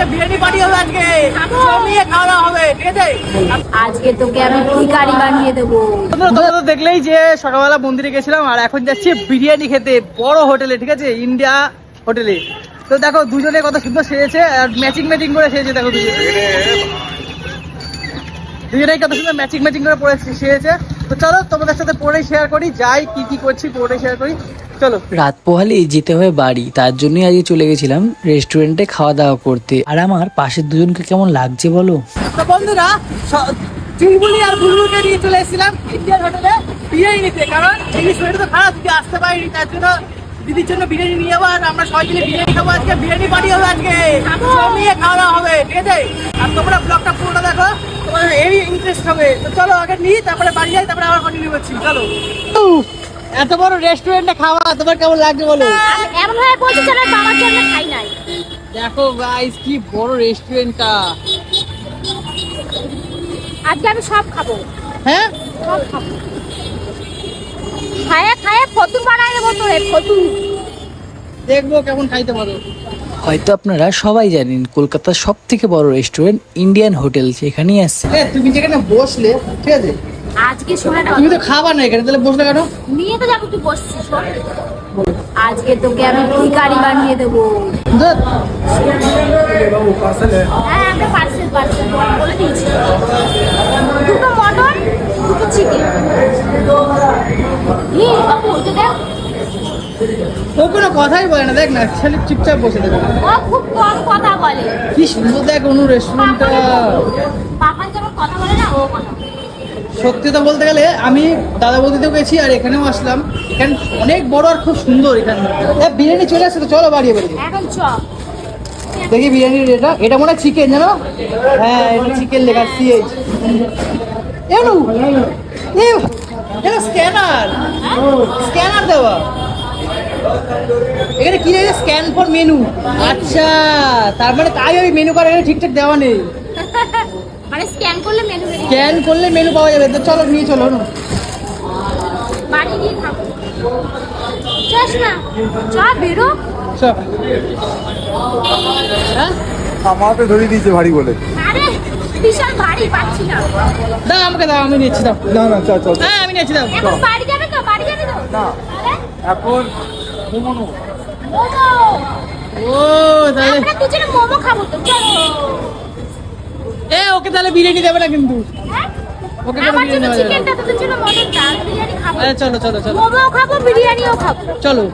আজকে বিরিয়ানি পার্টি হবে আজকে। জমিয়ে খাওয়া দাওয়া হবে ঠিক আছে? আজকে তোকে আমি ভিখারি বানিয়ে দেবো। তোমরা তোমরা তো দেখলেই যে সকালবেলা মন্দিরে গেছিলাম আর এখন যাচ্ছি বিরিয়ানি খেতে বড় হোটেলে ঠিক আছে? ইন্ডিয়া হোটেলে। তো দেখো দুজনে কত সুন্দর সেজেছে আর ম্যাচিং ম্যাচিং করে সেজেছে দেখো দুজনে। দুজনেই কত সুন্দর ম্যাচিং ম্যাচিং করে পরে সেজেছে। তো চলো তোমাদের সাথে পরে শেয়ার করি যাই কি কি করছি পরে শেয়ার করি। চলো। রাত পোহালে যেতে হয় বাড়ি তার জন্যই আজকে চলে গেছিলাম রেস্টুরেন্টে খাওয়া দাওয়া করতে। আর আমার পাশের দুজনকে কেমন লাগছে বলো? তো বন্ধুরা চুলবুলি আর বুলবুলকে নিয়ে চলে এসেছিলাম ইন্ডিয়ান হোটেলে বিরিয়ানি নিতে কারণ এই শরীর তো খারাপ আসতে পারিনি তার জন্য দিদির জন্য বিরিয়ানি নিয়ে যাব আর আমরা সবাই মিলে বিরিয়ানি খাব আজকে। বিরিয়ানি পার্টি হবে আজকে। নিয়ে খাওয়া দাওয়া হবে ঠিক আছে? আর তোমরা ব্লগটা পুরোটা দেখো তোমাদের এই ইন্টারেস্ট হবে। তো চলো আগে নিই তারপরে বাড়ি যাই তারপরে আবার কন্টিনিউ করছি। চলো। এত বড় রেস্টুরেন্টে খাওয়া তোমার কেমন লাগছে বলো? এমন ভাবে বলছি যেন বাবার জন্য খাই নাই। দেখো গাইস কি বড় রেস্টুরেন্টটা আজকে আমি সব খাব। হ্যাঁ? সব খাব। খায়ে খায়ে ফতুর বানাই দেবো তো ফতুর দেখব কেমন খাইতে পারো। হয়তো আপনারা সবাই জানেন কলকাতার সব থেকে বড় রেস্টুরেন্ট ইন্ডিয়ান হোটেল সেখানেই আসছে এ, তুমি যেখানে বসলে ঠিক আছে? আজকে শোনা না তুমি তো খাবার না এখানে তাহলে বসলে কেন? নিয়ে তো যাব তুই বসছিস আজকে তোকে আমি ভিখারি বানিয়ে দেবো। হ্যাঁ আমরা পার্সেল পার্সেল বলে দিয়েছি। দুটো মটন দুটো চিকেন বাবু ওটা দেখ। ও কোনো কথাই বলে না দেখ না খালি চুপচাপ বসে দেখো ও খুব কম কথা বলে। কি সুন্দর দেখ অনু রেস্টুরেন্টটা পাপান যেমন কথা বলে না ও কথা সত্যি তো বলতে গেলে আমি দাদা বৌদিতেও গেছি আর এখানেও আসলাম। এখানে অনেক বড় আর খুব সুন্দর এখানে। বিরিয়ানি চলে আসছে তো চলো বাড়ি বাড়ি এখন চ। দেখি বিরিয়ানির এটা এটা মনে হয় চিকেন জানো? হ্যাঁ এটা চিকেন লেখা সিএইচ এনু এ এটা স্ক্যানার। স্ক্যানার দেওয়া। এখানে কি লেগেছে স্ক্যান ফর মেনু আচ্ছা তার মানে তাই ওই মেনু কার্ড এখানে ঠিকঠাক দেওয়া নেই। মানে স্ক্যান করলে মেনু স্ক্যান করলে মেনু পাওয়া যাবে। তো চলো নিয়ে চলো না বাড়ি গিয়ে খাব। না চ বেরো। সব হ্যাঁ? আমাকে ধরিয়ে দিয়েছে ভারী বলে। আরে বিশাল ভারী পাচ্ছি না। দাও আমাকে দাও আমি নিচ্ছি দাও। না না চল চল। হ্যাঁ আমি নিচ্ছি দাও। এখন বাড়ি যাবে তো? বাড়ি যাবে তো? না। এখন মোমো। ও তাহলে আমরা দুজনে মোমো খাব তো চলো। এ ওকে তাহলে বিরিয়ানি দেবে না কিন্তু। হ্যাঁ? ওকে জন্য বিরিয়ানি যাবে চিকেনটা জন্য মটনটা আমি বিরিয়ানি খাব। চলো চলো চলো। মোমো খাব বিরিয়ানিও খাব। চলো।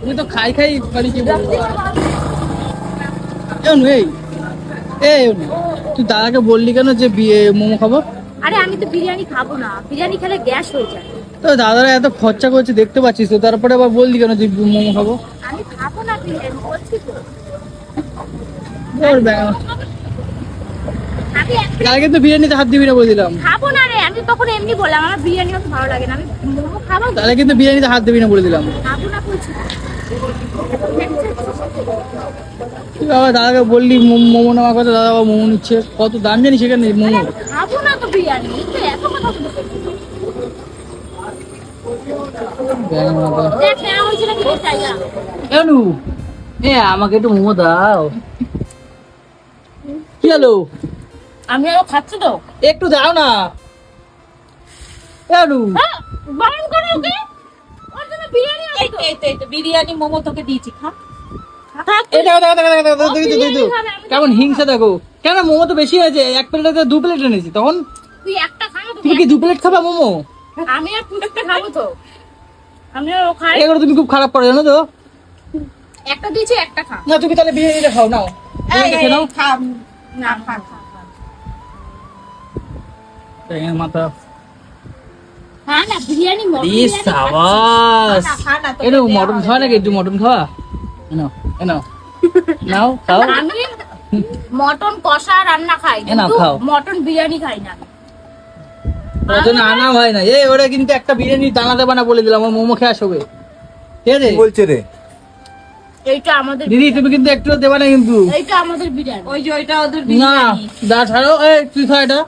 তুমি তো খাই খাই বাড়ি কি বলব? এমন এই। এই তুই দাদাকে বললি কেন যে বিয়ে- মোমো খাব? আরে আমি তো বিরিয়ানি খাব না। বিরিয়ানি খেলে গ্যাস হয়ে যায়। তো দাদারা এত খরচা করছে দেখতে পাচ্ছিস তো। তারপরে আবার বললি কেন যে মোমো খাব? আমি খাব না কালকে তো বিরিয়ানিতে হাত দিবি না বলে দিলাম। খাব না রে আমি তখন এমনি বললাম আমার বিরিয়ানি অত ভালো লাগে না। আমি মোমো খাব তাহলে কিন্তু বিরিয়ানিতে হাত দিবি না বলে দিলাম। খাব না বলছি। তুই বাবা দাদাকে বললি মোমো নেওয়ার কথা দাদা বাবা মোমো নিচ্ছে। কত দাম জানি সেখানে মোমো? খাব না তো বিরিয়ানি এত কথা বলছিস। ব্যাঙ মাথা। দেখ নেওয়া হয়েছে নাকি দেখ জায়গা এনু এ আমাকে একটু মোমো দাও। কি হলো? আমি আরও খাচ্ছি তো। একটু দাও না। এনু হ্যাঁ বারণ করো ওকে। ওর জন্য বিরিয়ানি এই তো এই তো বিরিয়ানি মোমো তোকে দিয়েছি খা। কেমন হিংসা দেখো। কেন মোমো তো বেশি হয়েছে? এক প্লেটে দু প্লেট এনেছি। তখন তুই একটা খাব তুমি কি দু প্লেট খাবা মোমো? আমি আর তুই একটা খাব তো। আমি খাই। এগুলো তুমি খুব খারাপ করো জানো তো। একটা দিয়েছি একটা খা না তুমি তাহলে বিরিয়ানিটা খাও নাও। বিরিয়ানিটা নাও। খা না খা খা খা। মাথা। হ্যাঁ না বিরিয়ানি মটন খাওয়া নাকি? একটু মটন খাওয়া? নাও খাও। মটন কষা রান্না খাই খাও। মটন বিরিয়ানি খাই না। ওর জন্য আনা হয় না। এই ওরা কিন্তু একটা বিরিয়ানি দানা দেবা না বলে দিলাম আমার মোমো খেয়ে আসবে ঠিক আছে? বলছে রে? এইটা আমাদের দিদি তুমি কিন্তু একটু দেবা না কিন্তু। এইটা আমাদের বিরিয়ানি। ওই যে ওইটা ওদের না দা ছাড়ো। এই তুই খা এটা।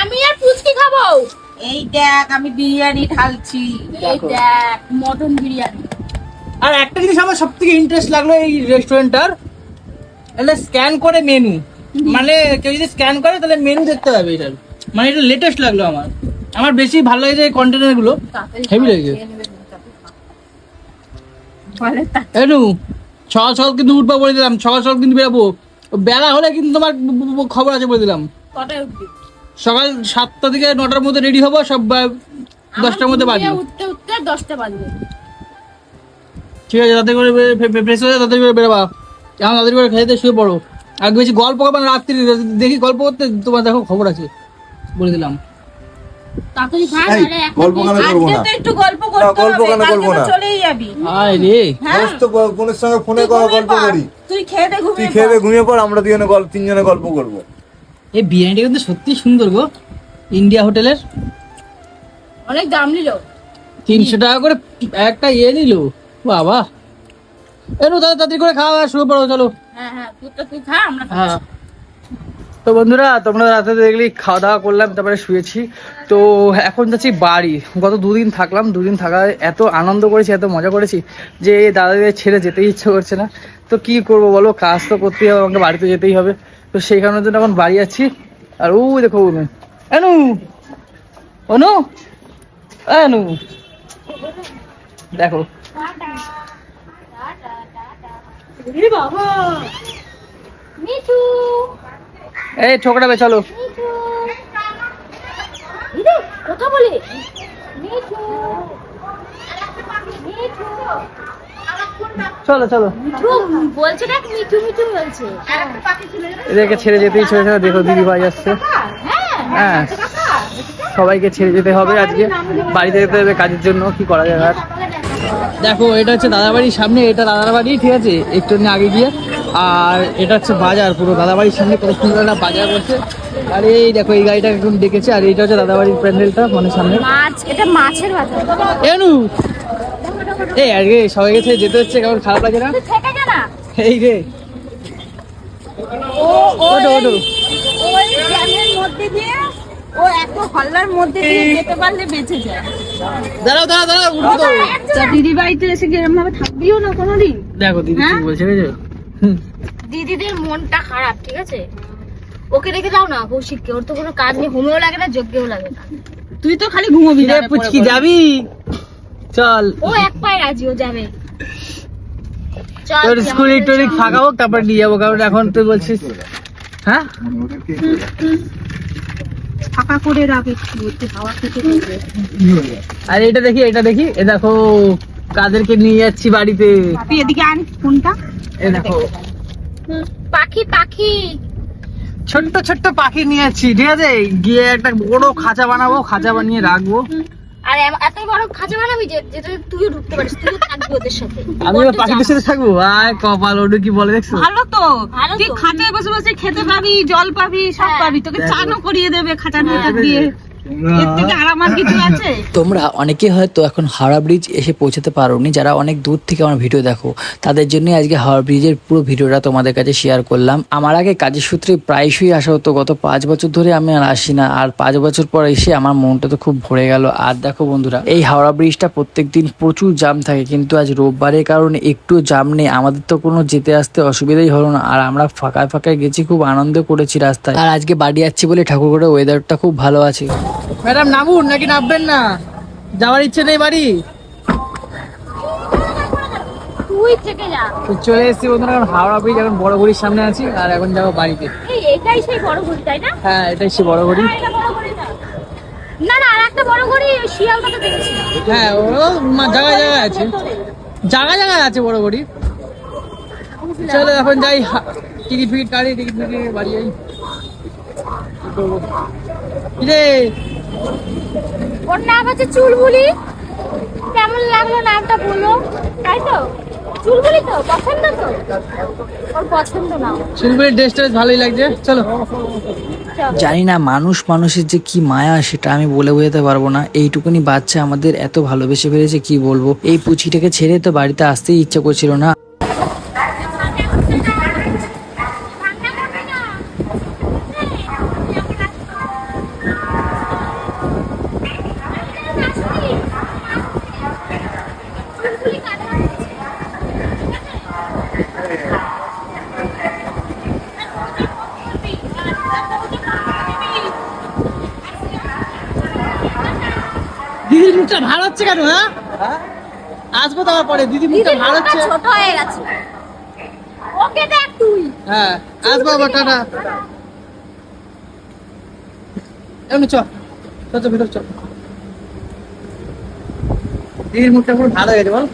আমি আর পুচকি খাব। এই দেখ আমি বিরিয়ানি ঢালছি। এই দেখ মটন বিরিয়ানি। আর একটা জিনিস আমার সব থেকে ইন্টারেস্ট লাগল এই রেস্টুরেন্টটার এটা স্ক্যান করে মেনু মানে কেউ যদি স্ক্যান করে তাহলে মেনু দেখতে পাবে এটার। মানে এটা লেটেস্ট লাগল আমার। আমার বেশি ভালো লেগেছে এই কন্টেনারগুলো। হেভি লেগেছে এনু সকাল সকাল কিন্তু উঠবো বলে দিলাম সকাল সকাল কিন্তু বেরাবো। বেলা হলে কিন্তু তোমার খবর আছে বলে দিলাম। সকাল সাতটা থেকে নটার মধ্যে রেডি হব সব দশটার মধ্যে বাজবে। উঠতে উঠতে দশটা বাজবে। ঠিক আছে তাতে করে ফ্রেশ হয়ে তাতে করে বেরোবা। এখন তাদের করে খেতে শুয়ে পড়ো। আর বেশি গল্প করবে রাত্রি দেখি গল্প করতে তোমার দেখো খবর আছে। বলে দিলাম। তাড়াতাড়ি খা এই, গল্প কেন করব না। একটু গল্প করতে গল্প কেন কালকে না? চলেই যাবি। আয় রে। দোস্ত বোনের সঙ্গে ফোনে তুই কথা ঘুমিয়ে গল্প করি তুই খেয়ে দে তুই খেয়ে পড়। ঘুমিয়ে পড় আমরা দুজনে গল্প তিনজনে গল্প করব। এই বিরিয়ানিটা কিন্তু সত্যি সুন্দর গো। ইন্ডিয়া হোটেলের। অনেক দাম নিল। তিনশো টাকা করে একটা ইয়ে নিল। বাবা। এনু তাড়াতাড়ি তাড়াতাড়ি করে খাওয়া শুরু করো চলো। হ্যাঁ হ্যাঁ তুই খা আমরা হ্যাঁ। তো বন্ধুরা, তোমরা রাতে দেখলি খাওয়া দাওয়া করলাম, তারপরে শুয়েছি। তো এখন যাচ্ছি বাড়ি। গত দুদিন থাকলাম, দুদিন থাকায় এত আনন্দ করেছি, এত মজা করেছি যে দাদাদের ছেড়ে যেতেই ইচ্ছে করছে না। তো কি করব বলো, কাজ তো করতেই হবে, আমাকে বাড়িতে যেতেই হবে। তো সেই কারণের জন্য এখন বাড়ি যাচ্ছি। আর ও দেখো অনু অনু অনু অনু দেখো। বাবা মিঠু। এই ছোকরাবে চলো কথা বলে। চলো চলো। বলছে না মিঠু মিঠু বলছে। এদেরকে ছেড়ে যেতেই দেখো দিদি ভাই আসছে। হ্যাঁ হ্যাঁ। সবাইকে ছেড়ে যেতে হবে আজকে। বাড়িতে যেতে হবে কাজের জন্য। কি করা যাবে আর? দেখো এটা হচ্ছে দাদা বাড়ির সামনে এটা দাদার বাড়ি ঠিক আছে? একটু আগে গিয়ে আর এটা হচ্ছে বাজার পুরো দাদাবাড়ির সামনে কত সুন্দর একটা বাজার বসে। আর এই দেখো এই গাড়িটা একদম ডেকেছে আর এটা হচ্ছে দাদাবাড়ির প্যান্ডেলটা মানে সামনে। মাছ এটা মাছের বাজার। এনু! এই আজকে সবাইকে ছেড়ে যেতে হচ্ছে কেমন খারাপ লাগে না? এই রে। ও ও ওটো ওটো ওই জ্যামের মধ্যে দিয়ে ও এত হল্লার মধ্যে দিয়ে যেতে পারলে বেঁচে যায়। দাঁড়াও দাঁড়াও দাঁড়াও উঠবো তো। দিদি বাড়িতে এসে কিরম ভাবে থাকবিও না কোনোদিন? দেখো দিদি কি বলছে দিদিদের মনটা খারাপ ঠিক আছে? ওকে রেখে দাও না কৌশিককে। ওর তো কোনো কাজ নেই হোমেও লাগে না যজ্ঞেও লাগে না। তুই তো খালি ঘুমোবি রে পুচকি যাবি। চল। ও এক পায়ে রাজি ও যাবে। তোর স্কুল একটু ফাঁকা হোক তারপর নিয়ে যাব। কারণ এখন তুই বলছিস হ্যাঁ? ফাঁকা করে রাখ একটু হাওয়া খেতে আর এটা দেখি এটা দেখি। এ দেখো কাদেরকে নিয়ে যাচ্ছি বাড়িতে। তুই এদিকে আন ফোনটা। এ দেখো। পাখি পাখি। ছোট্ট ছোট্ট পাখি নিয়ে যাচ্ছি ঠিক আছে? গিয়ে একটা বড় খাঁচা বানাবো খাঁচা বানিয়ে রাখব। আর এত বড় খাঁচা বানাবি যে যেটা তুইও ঢুকতে পারিস তুইও থাকবি ওদের সাথে। আমি পাখিদের সাথে থাকব? আয় কপাল ওটা কি বলে দেখছ? ভালো তো। তুই খাঁচায় বসে বসে খেতে পাবি জল পাবি সব হ্যাঁ। পাবি। তোকে চানও করিয়ে দেবে খাঁচার ভেতর দিয়ে। তোমরা অনেকে হয়তো এখন হাওড়া ব্রিজ এসে পৌঁছাতে পারোনি যারা অনেক দূর থেকে আমার ভিডিও দেখো। তাদের জন্যই আজকে হাওড়া ব্রিজের পুরো ভিডিওটা তোমাদের কাছে শেয়ার করলাম। আমার আগে কাজের সূত্রে প্রায়শই আসা হতো গত পাঁচ বছর ধরে আমি আর আসি না। আর পাঁচ বছর পর এসে আমার মনটা তো খুব ভরে গেল। আর দেখো বন্ধুরা এই হাওড়া ব্রিজটা প্রত্যেক দিন প্রচুর জাম থাকে কিন্তু আজ রোববারের কারণে একটু জাম নেই। আমাদের তো কোনো যেতে আসতে অসুবিধাই হলো না। আর আমরা ফাঁকায় ফাঁকায় গেছি খুব আনন্দ করেছি রাস্তায়। আর আজকে বাড়ি যাচ্ছি বলে ঠাকুরঘরের ওয়েদারটা খুব ভালো আছে। ম্যাডাম নামুন নাকি নামবেন না? যাওয়ার ইচ্ছে নেই বাড়ি? তুই থেকে যা। চলে এসেছি বন্ধুরা এখন হাওড়া ব্রিজ এখন বড় ঘড়ির সামনে আছি আর এখন যাব বাড়িতে। এই এটাই সেই বড় ঘড়ি তাই না? হ্যাঁ এটাই বড় না, আর একটা বড় ঘড়ি শিয়ালদাতে দেখেছি। হ্যাঁ ও জায়গায় জায়গায় আছে। জায়গায় জায়গায় আছে বড় চলো এখন যাই টিকিট ফিকিট কাটি টিকিট ফিকিট বাড়ি যাই। কি রে? ওর নাম হচ্ছে চুলবুলি। কেমন লাগল নামটা বলো? তাই তো? চুলবুলি তো? পছন্দ তো? ওর পছন্দ না। শিলগুড়ির ড্রেসটা ভালোই লাগছে। চলো। জানি না মানুষ মানুষের যে কি মায়া সেটা আমি বলে বোঝাতে পারব না। এইটুকুনি বাচ্চা আমাদের এত ভালোবেসে ফেলেছে কি বলব? এই পুচিটাকে ছেড়ে তো বাড়িতে আসতেই ইচ্ছা করছিল না। দিদির মুখটা ভালো হচ্ছে কেন হ্যাঁ? হ্যাঁ? আসব তো পরে দিদির মুখটা ভালো হচ্ছে। ছোট হয়ে গেছে। ওকে দেখ তুই। হ্যাঁ আসব আবার টাটা। এমনি চ চ ভিতর চ। দিদির মুখটা পুরো ভালো হয়ে বল।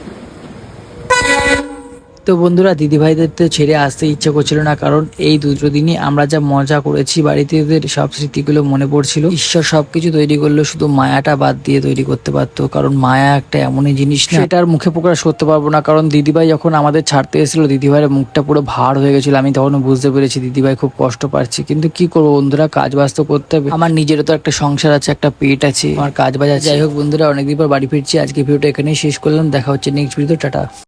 তো বন্ধুরা, দিদিভাইদের তো ছেড়ে আসতে ইচ্ছে করছিল না, কারণ এই দুটো দিনই আমরা যা মজা করেছি, বাড়িতে সব স্মৃতিগুলো মনে পড়ছিল। ঈশ্বর সবকিছু তৈরি করল, শুধু মায়াটা বাদ দিয়ে তৈরি করতে পারতো, কারণ মায়া একটা এমনই জিনিস না। সেটার মুখে প্রকাশ করতে পারব না, কারণ দিদিভাই যখন আমাদের ছাড়তে এসেছিল, দিদিভাইয়ের মুখটা পুরো ভার হয়ে গেছিল, আমি তখন বুঝতে পেরেছি দিদিভাই খুব কষ্ট পাচ্ছে। কিন্তু কি করব বন্ধুরা কাজ বাজ তো করতে হবে। আমার নিজেরও তো একটা সংসার আছে, একটা পেট আছে, আমার কাজ বাজ আছে। যাই হোক বন্ধুরা, অনেকদিন পর বাড়ি ফিরছি আজকে ভিডিওটা এখানেই শেষ করলাম, দেখা হচ্ছে নেক্সট ভিডিও টাটা।